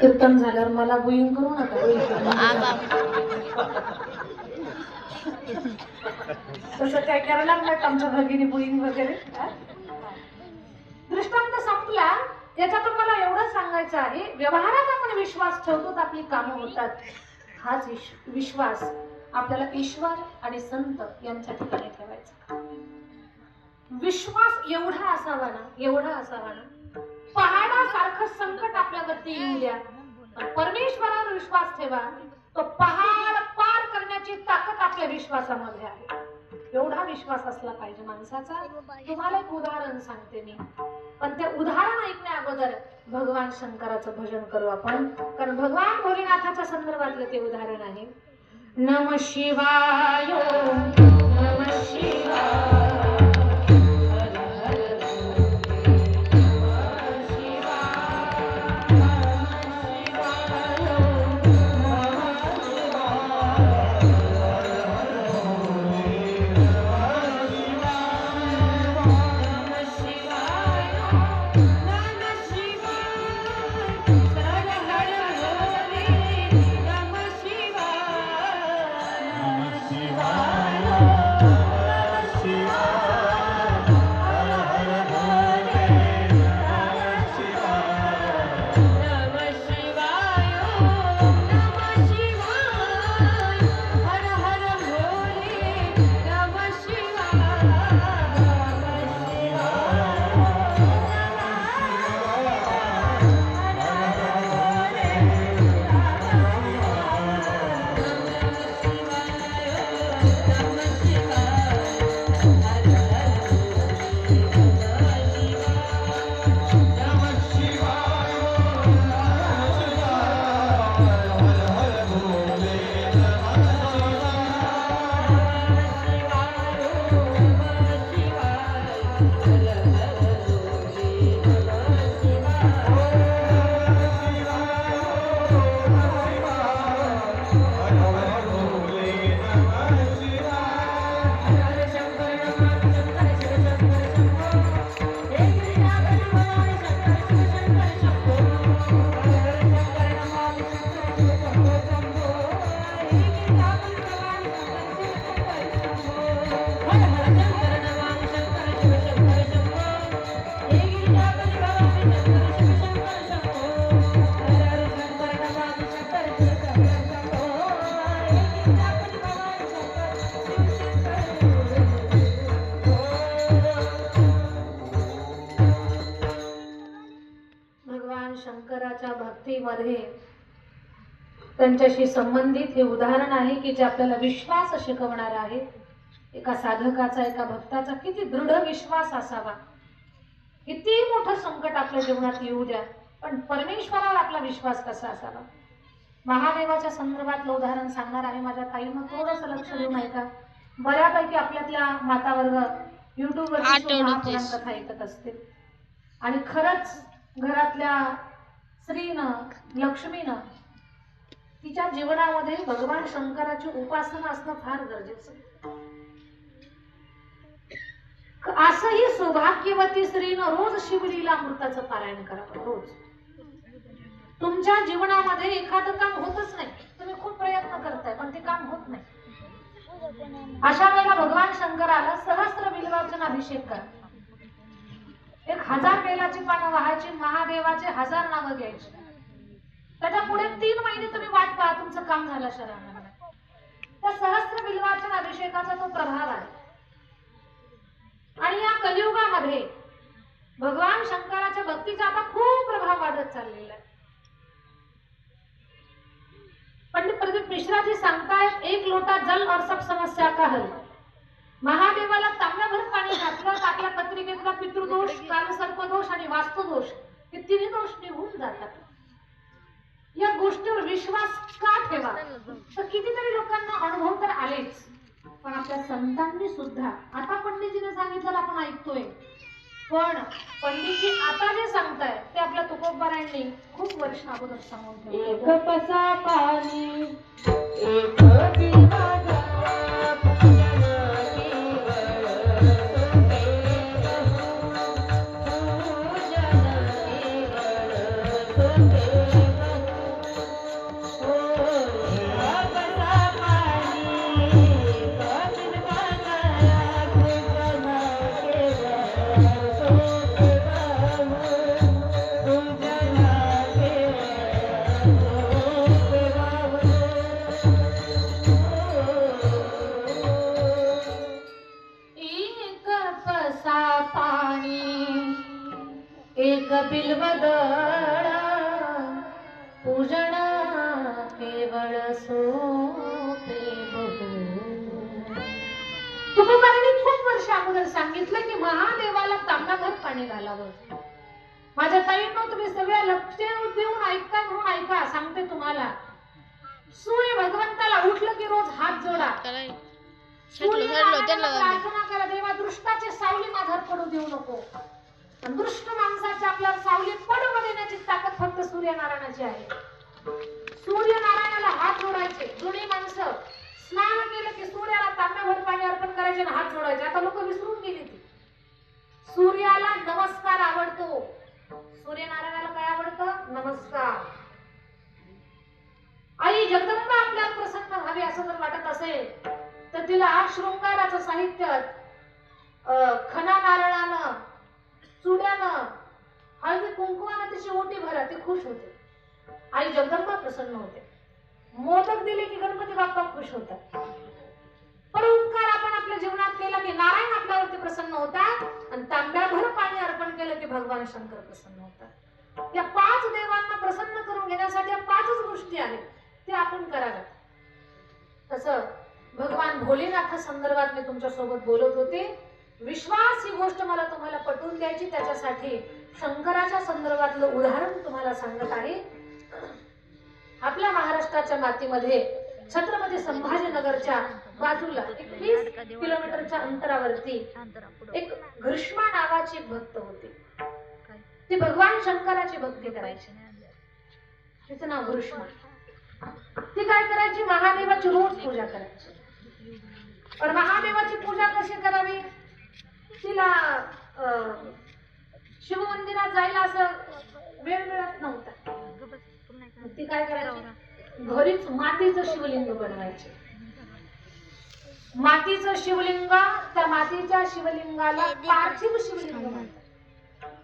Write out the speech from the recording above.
कीर्तन झाल्यावर मला बुईंग करू नका. तसं काय करायला लागलं आमच्या भगिनी बुईंग वगैरे? दृष्टांत संपला याच्यातून मला एवढं सांगायचं आहे. व्यवहारात आपण विश्वास ठेवतो तर आपली कामं होतात. हाच विश्वास आपल्याला ईश्वर आणि संत यांच्या ठिकाणी ठेवायचा. विश्वास एवढा असावा ना एवढा असावा ना आपल्यावरती लिहिल्या पण परमेश्वरावर विश्वास ठेवा. तो पहाड पार करण्याची ताकद आपल्या विश्वासामध्ये आहे. एवढा विश्वास असला पाहिजे माणसाचा. तुम्हाला एक उदाहरण सांगते मी. पण ते उदाहरण ऐकण्या अगोदर भगवान शंकराचं भजन करू आपण. कारण भगवान भोलेनाथाच्या संदर्भातलं ते उदाहरण आहे. नम शिवाय नम शिवाय. भक्तीमध्ये त्यांच्याशी संबंधित हे उदाहरण आहे की जे आपल्याला विश्वास शिकवणार आहे. एका साधकाचा एका भक्ताचा किती दृढ विश्वास असावा. किती मोठं संकट आपल्या जीवनात येऊ द्या पण परमेश्वरावर आपला विश्वास कसा असावा? महादेवाच्या संदर्भातलं उदाहरण सांगणार आहे माझ्या ताईनं थोडंसं लक्ष देऊन ऐका बऱ्यापैकी आपल्यातल्या मातावर्ग युट्यूबवर आठवडीतीस. कथा ऐकत असते आणि खरंच घरातल्या स्त्रीनं लक्ष्मीनं तिच्या जीवनामध्ये भगवान शंकराची उपासना असणं फार गरजेचं असंही सौभाग्यवती स्त्रीनं रोज शिवलीला अमृताचं पारायण करावं रोज. तुमच्या जीवनामध्ये एखादं काम होतच नाही. तुम्ही खूप प्रयत्न करताय पण ते काम होत नाही. अशा वेळेला भगवान शंकराला सहस्त्र बिल्वार्चन अभिषेक करा. एक हजार बेलाची पानं व्हायची महादेवाचे हजार नावं घ्यायची. त्याच्या पुढे तीन महिने तुम्ही वाट पहा तुमचं काम झालं शरणामध्ये त्या सहस्त्र बिल्वार्चन अभिषेकाचा तो प्रभाव आहे. आणि या कलियुगामध्ये भगवान शंकराच्या भक्तीचा आता खूप प्रभाव वाढत चाललेला आहे. पंडित प्रदीप मिश्रा जी सांगतायत एक लोटा जल और सब समस्या का हल? महादेवाला तांब्याभर पाणी घातलं आपल्या पत्रिकेतला पितृदोष कालसर्पदोष आणि वास्तुदोष हे तिन्ही दोष निघून जातात. या गोष्टीवर विश्वास का ठेवा? तर कितीतरी लोकांना अनुभव तर आलेच. पण आपल्या संतांनी सुद्धा आता पंडितजीने सांगितलं आपण ऐकतोय. पण पंडितजी आता जे सांगताय ते आपल्या तुकोबारायांनी खूप वर्ष अगोदर सांगून ठेवलं. सकळ सोपे तुकोबारांनी खूप वर्ष अगोदर सांगितलं की महादेवाला तांबाभर पाणी घालावं. माझ्या ताईंना तुम्ही सगळ्या लक्ष देऊन ऐका म्हणून ऐका सांगते तुम्हाला. सूर्य भगवंताला उठलं की रोज हात जोडा. प्रार्थना करा देवा दृष्टाचे सावली माझ्यावर पडू देऊ नको. दृष्ट माणसाच्या आपल्या सावली पडू देण्याची ताकद फक्त सूर्यनारायणाची आहे. सूर्याला पाणी अर्पण करायचे आणि हात जोडायचे. आता लोक विसरून गेले ते. सूर्याला नमस्कार आवडतो. सूर्यनारायणाला काय आवडतं? नमस्कार. आई जगदंबा आपल्या प्रसन्न व्हावी असं जर वाटत असेल तर तिला शृंगाराचं साहित्य खना नारळानं चुड्यानं हळदी कुंकवानं तिची ओटी भरा ती खुश होते. आई जगदंबा प्रसन्न होते. मोदक दिले की गणपती बाप्पा खुश होतात. पर उपकार आपण आपल्या जीवनात केला की नारायण आपल्यावरती प्रसन्न होतात आणि तांब्याभर पाणी अर्पण केलं की भगवान शंकर प्रसन्न होतात. या पाच देवांना प्रसन्न करून घेण्यासाठी या पाचच गोष्टी आहेत ते आपण कराव्यात. तसं भगवान भोलेनाथा संदर्भात मी तुमच्यासोबत बोलत होते. विश्वास ही गोष्ट मला तुम्हाला पटवून द्यायची त्याच्यासाठी शंकराच्या संदर्भातलं उदाहरण तुम्हाला सांगत आहे. आपल्या महाराष्ट्राच्या मातीमध्ये छत्रपती संभाजीनगरच्या बाजूला एकवीस किलोमीटरच्या अंतरावरती एक घृष्मा नावाची भक्त होती. ती भगवान शंकराची भक्ती करायची. तिचं नाव घृष्मा. ती काय करायची? महादेवाची रोज पूजा करायची. पण महादेवाची पूजा कशी करावी? तिला अं, शिवमंदिरात जायला असं वेळ मिळत नव्हता. ती काय करायची? घरीच मातीचं शिवलिंग बनवायचे. मातीचं शिवलिंग त्या मातीच्या शिवलिंगाला पार्थिव शिवलिंग म्हणतात.